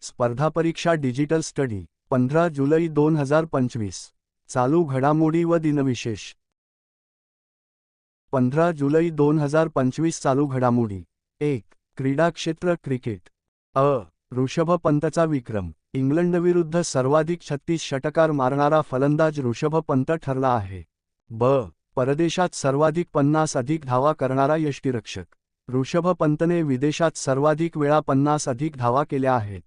स्पर्धा परीक्षा digital study पंधरा जुलै दोन हजार पंचवीस. चालू घडामोडी व दिनविशेष. पंधरा जुलै दोन हजार पंचवीस चालू घडामोडी. एक क्रीडा क्षेत्र क्रिकेट. अ ऋषभ पंतचा विक्रम. इंग्लंडविरुद्ध सर्वाधिक छत्तीस षटकार मारणारा फलंदाज ऋषभ पंत ठरला आहे. ब परदेशात सर्वाधिक पन्नास अधिक धावा करणारा यष्टिरक्षक. ऋषभ पंतने विदेशात सर्वाधिक वेळा पन्नास अधिक धावा केल्या आहेत.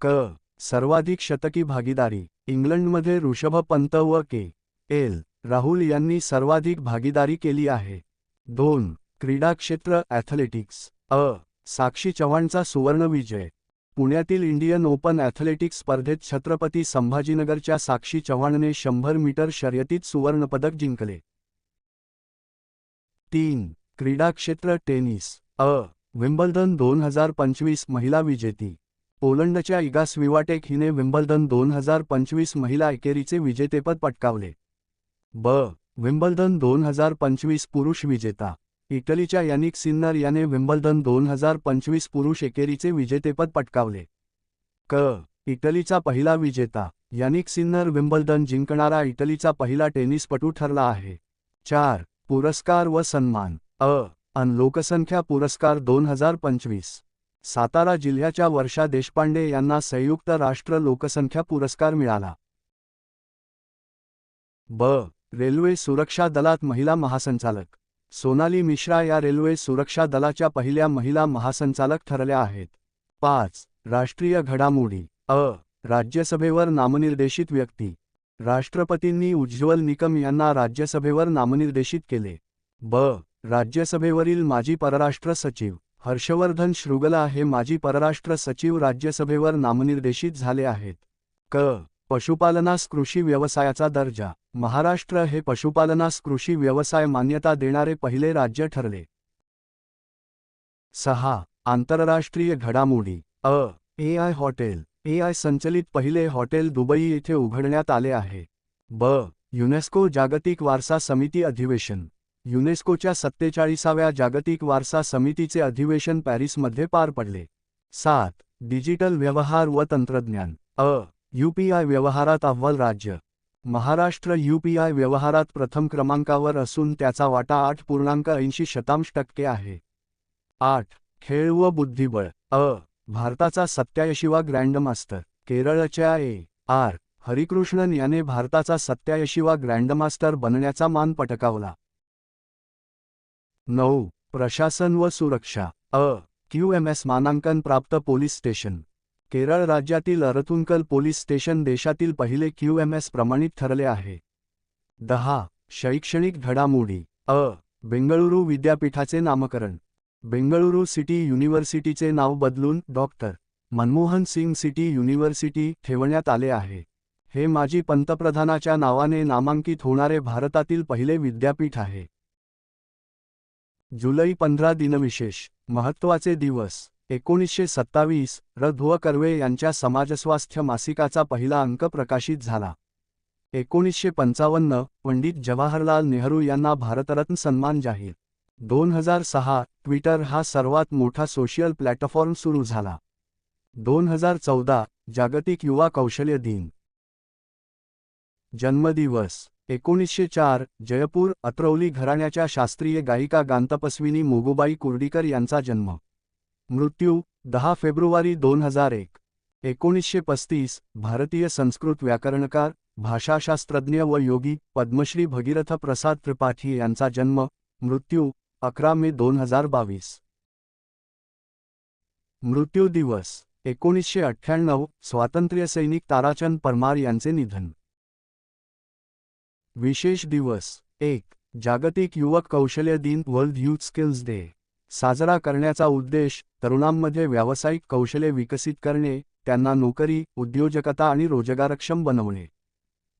क. सर्वाधिक शतकी भागीदारी इंग्लंडमध्ये ऋषभ पंत व के. एल. राहुल यांनी सर्वाधिक भागीदारी केली आहे. दोन. क्रीडा क्षेत्र ॲथलेटिक्स अ. साक्षी चव्हाणचा सुवर्णविजय पुण्यातील इंडियन ओपन ॲथलेटिक्स स्पर्धेत छत्रपती संभाजीनगरच्या साक्षी चव्हाणने शंभर मीटर शर्यतीत सुवर्णपदक जिंकले. तीन. क्रीडा क्षेत्र टेनिस. अ. विम्बल्डन दोन हजार पंचवीस महिला विजेती. पोलंडच्या इगा स्विवाटेक हिने विम्बल्डन दोन हजार पंचवीस महिला एकेरीचे विजेतेपद पटकावले. ब. विम्बल्डन दोन हजार पंचवीस पुरुष विजेता. इटलीच्या यानिक सिन्नर याने विम्बल्डन दोन हजार पंचवीस पुरुष एकेरीचे विजेतेपद पटकावले. क. इटलीचा पहिला विजेता. यानिक सिन्नर विम्बल्डन जिंकणारा इटलीचा पहिला टेनिसपटू ठरला आहे. चार. पुरस्कार व सन्मान. अ. अन लोकसंख्या पुरस्कार दोन हजार पंचवीस. सातारा जिल्ह्याच्या वर्षा देशपांडे यांना संयुक्त राष्ट्र लोकसंख्या पुरस्कार मिळाला. ब. रेल्वे सुरक्षा दलात महिला महासंचालक. सोनाली मिश्रा या रेल्वे सुरक्षा दलाच्या पहिल्या महिला महासंचालक ठरल्या आहेत. पाच. राष्ट्रीय घडामोडी. अ. राज्यसभेवर नामनिर्देशित व्यक्ती. राष्ट्रपतींनी उज्ज्वल निकम यांना राज्यसभेवर नामनिर्देशित केले. ब. राज्यसभेवरील माजी परराष्ट्र सचिव. हर्षवर्धन श्रुगला हे माजी परराष्ट्र सचिव राज्यसभेवर नामनिर्देशित झाले आहेत. क. पशुपालनास कृषी व्यवसायाचा दर्जा. महाराष्ट्र हे पशुपालनास कृषी व्यवसाय मान्यता देणारे पहिले राज्य ठरले. सहा. आंतरराष्ट्रीय घडामोडी. अ. A. I. Hotel. A. I. संचलित पहिले हॉटेल दुबई येथे उघडण्यात आले आहे. ब. युनेस्को जागतिक वारसा समिती अधिवेशन. युनेस्कोच्या सत्तेचाळीसाव्या जागतिक वारसा समितीचे अधिवेशन पॅरिसमध्ये पार पडले. सात. डिजिटल व्यवहार व तंत्रज्ञान. अ. यूपीआय व्यवहारात अव्वल राज्य. महाराष्ट्र यूपीआय व्यवहारात प्रथम क्रमांकावर असून त्याचा वाटा आठ पूर्णांक ऐंशी शतांश टक्के आहे. आठ. खेळ व बुद्धिबळ. अ. भारताचा सत्यायशिवा ग्रँडमास्टर केरळच्या ए. आर. हरिकृष्णन याने भारताचा सत्यायशिवा ग्रँडमास्टर बनण्याचा मान पटकावला. नऊ. प्रशासन व सुरक्षा. अ. क्यू एम एस मानांकन प्राप्त पोलीस स्टेशन. केरळ राज्यातील अरथुंकल पोलीस स्टेशन देशातील पहिले क्यू एम एस प्रमाणित ठरले आहे. दहा. शैक्षणिक घडामोडी. अ. बेंगळुरू विद्यापीठाचे नामकरण. बेंगळुरू सिटी युनिव्हर्सिटीचे नाव बदलून doctor Manmohan Singh city university ठेवण्यात आले आहे. हे माजी पंतप्रधानाच्या नावाने नामांकित होणारे भारतातील पहिले विद्यापीठ आहे. जुलै पंधरा दिनविशेष महत्त्वाचे दिवस एकोणीसशे सत्तावीस र धुव कर्वे यांच्या समाजस्वास्थ्य मासिकाचा पहिला अंक प्रकाशित झाला. एकोणीसशे पंचावन्न पंडित जवाहरलाल नेहरू यांना भारतरत्न सन्मान जाहीर. दोन हजार सहा ट्विटर हा सर्वात मोठा सोशल प्लॅटफॉर्म सुरू झाला. दोन हजार चौदा जागतिक युवा कौशल्य दिन. जन्मदिवस. एकोणीसशे चार जयपूर अत्रौली घराण्याच्या शास्त्रीय गायिका गांतपस्विनी मोगूबाई कुर्डीकर यांचा जन्म. मृत्यू दहा फेब्रुवारी दोन हजार एक. एकोणीसशे पस्तीस भारतीय संस्कृत व्याकरणकार भाषाशास्त्रज्ञ व योगी पद्मश्री भगीरथ प्रसाद त्रिपाठी यांचा जन्म मृत्यू अकरा मे दोन हजार बावीस. मृत्यू दिवस एकोणीसशे अठ्ठ्याण्णव स्वातंत्र्यसैनिक ताराचंद परमार यांचे निधन. विशेष दिवस. एक जागतिक युवक कौशल्य दिन वर्ल्ड यूथ स्किल्स डे. साजरा करण्याचा उद्देश तरुणांमध्ये व्यावसायिक कौशल्य विकसित करणे त्यांना नोकरी उद्योजकता आणि रोजगारक्षम बनवणे.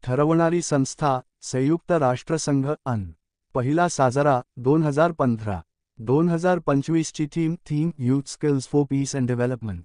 ठरवणारी संस्था संयुक्त राष्ट्रसंघ अन. पहिला साजरा दोन हजार पंधरा. दोन हजार पंचवीसची theme theme youth skills for peace and development.